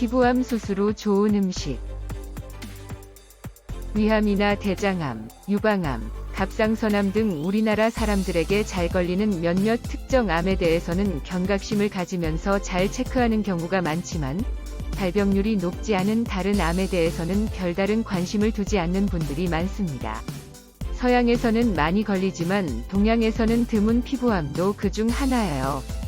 피부암 수술 후 좋은 음식. 위암이나 대장암, 유방암, 갑상선암 등 우리나라 사람들에게 잘 걸리는 몇몇 특정 암에 대해서는 경각심을 가지면서 잘 체크하는 경우가 많지만 발병률이 높지 않은 다른 암에 대해서는 별다른 관심을 두지 않는 분들이 많습니다. 서양에서는 많이 걸리지만 동양에서는 드문 피부암도 그 중 하나예요.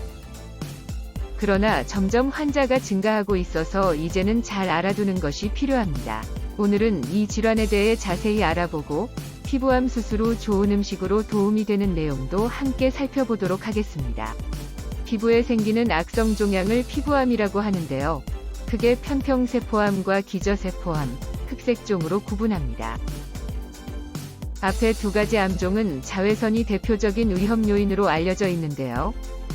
그러나 점점 환자가 증가하고 있어서 이제는 잘 알아두는 것이 필요합니다. 오늘은 이 질환에 대해 자세히 알아보고 피부암 수술 후 좋은 음식으로 도움이 되는 내용도 함께 살펴보도록 하겠습니다. 피부에 생기는 악성 종양을 피부암이라고 하는데요. 크게 편평세포암과 기저세포암, 흑색종으로 구분합니다. 앞에 두 가지 암종은 자외선이 대표적인 위험 요인으로 알려져 있는데요.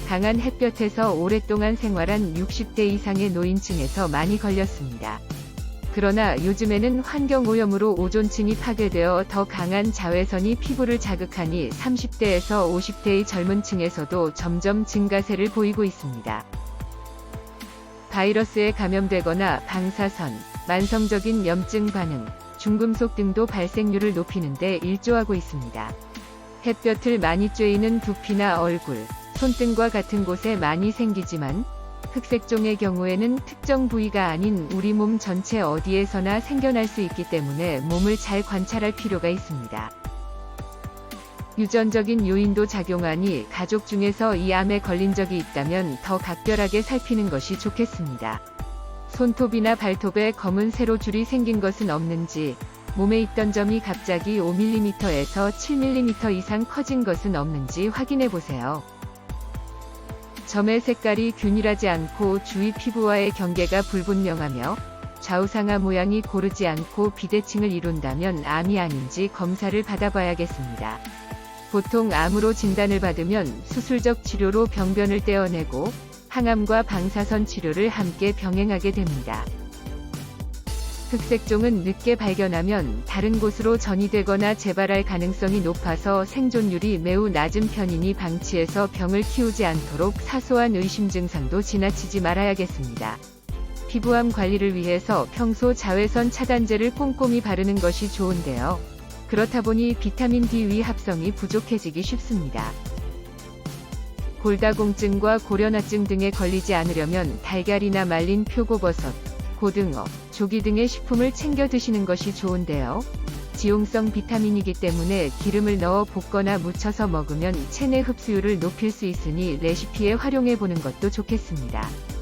강한 햇볕에서 오랫동안 생활한 60대 이상의 노인층에서 많이 걸렸습니다. 그러나 요즘에는 환경오염으로 오존층이 파괴되어 더 강한 자외선이 피부를 자극하니 30대에서 50대의 젊은 층에서도 점점 증가세를 보이고 있습니다. 바이러스에 감염되거나 방사선, 만성적인 염증 반응, 중금속 등도 발생률을 높이는데 일조하고 있습니다. 햇볕을 많이 쬐이는 두피나 얼굴, 손등과 같은 곳에 많이 생기지만 흑색종의 경우에는 특정 부위가 아닌 우리 몸 전체 어디에서나 생겨날 수 있기 때문에 몸을 잘 관찰할 필요가 있습니다. 유전적인 요인도 작용하니 가족 중에서 이 암에 걸린 적이 있다면 더 각별하게 살피는 것이 좋겠습니다. 손톱이나 발톱에 검은 세로 줄이 생긴 것은 없는지, 몸에 있던 점이 갑자기 5mm에서 7mm 이상 커진 것은 없는지 확인해 보세요. 점의 색깔이 균일하지 않고 주위 피부와의 경계가 불분명하며 좌우상하 모양이 고르지 않고 비대칭을 이룬다면 암이 아닌지 검사를 받아봐야겠습니다. 보통 암으로 진단을 받으면 수술적 치료로 병변을 떼어내고 항암과 방사선 치료를 함께 병행하게 됩니다. 흑색종은 늦게 발견하면 다른 곳으로 전이되거나 재발할 가능성이 높아서 생존율이 매우 낮은 편이니 방치해서 병을 키우지 않도록 사소한 의심 증상도 지나치지 말아야겠습니다. 피부암 관리를 위해서 평소 자외선 차단제를 꼼꼼히 바르는 것이 좋은데요. 그렇다 보니 비타민 D 위 합성이 부족해지기 쉽습니다. 골다공증과 고련화증 등에 걸리지 않으려면 달걀이나 말린 표고버섯, 고등어, 조기 등의 식품을 챙겨 드시는 것이 좋은데요. 지용성 비타민이기 때문에 기름을 넣어 볶거나 무쳐서 먹으면 체내 흡수율을 높일 수 있으니 레시피에 활용해 보는 것도 좋겠습니다.